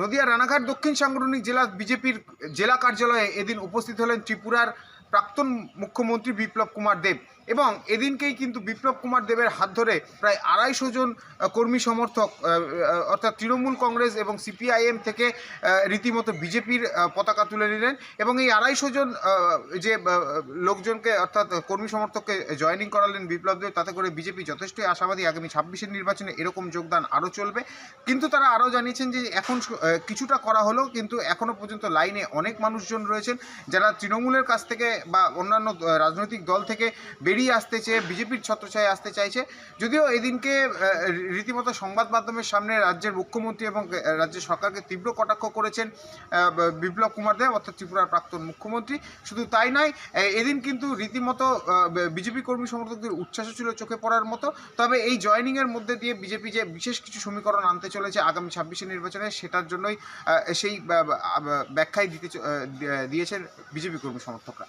নদিয়া রানাঘাট দক্ষিণ সাংগঠনিক জেলা বিজেপির জেলা কার্যালয়ে এদিন উপস্থিত হলেন ত্রিপুরার প্রাক্তন মুখ্যমন্ত্রী বিপ্লব কুমার দেব। এবং এদিনকেই কিন্তু বিপ্লব কুমার দেবের হাত ধরে প্রায় আড়াইশো জন কর্মী সমর্থক অর্থাৎ তৃণমূল কংগ্রেস এবং সিপিআইএম থেকে রীতিমতো বিজেপির পতাকা তুলে নিলেন এবং এই আড়াইশো জন যে লোকজনকে, অর্থাৎ কর্মী সমর্থককে জয়েনিং করালেন বিপ্লব দেব, তাতে করে বিজেপি যথেষ্টই আশাবাদী আগামী ছাব্বিশের নির্বাচনে এরকম যোগদান আরও চলবে। কিন্তু তারা আরও জানিয়েছেন যে এখন কিছুটা করা হলো, কিন্তু এখনও পর্যন্ত লাইনে অনেক মানুষজন রয়েছেন, যারা তৃণমূলের কাছ থেকে বা অন্যান্য রাজনৈতিক দল থেকে বেরিয়ে আসতে চেয়ে, বিজেপির ছত্রছায়ায় আসতে চাইছে। যদিও এদিনকে রীতিমতো সংবাদ মাধ্যমের সামনে রাজ্যের মুখ্যমন্ত্রী এবং রাজ্যের সরকারকে তীব্র কটাক্ষ করেছেন বিপ্লব কুমার দেব, অর্থাৎ ত্রিপুরার প্রাক্তন মুখ্যমন্ত্রী। শুধু তাই নয় এদিন কিন্তু রীতিমতো বিজেপি কর্মী সমর্থকদের উচ্ছ্বাসও ছিল চোখে পড়ার মতো। তবে এই জয়েনিংয়ের মধ্যে দিয়ে বিজেপি যে বিশেষ কিছু সমীকরণ আনতে চলেছে আগামী ছাব্বিশে নির্বাচনে, সেটার জন্যই সেই ব্যাখ্যাই দিতে দিয়েছেন বিজেপি কর্মী সমর্থকরা।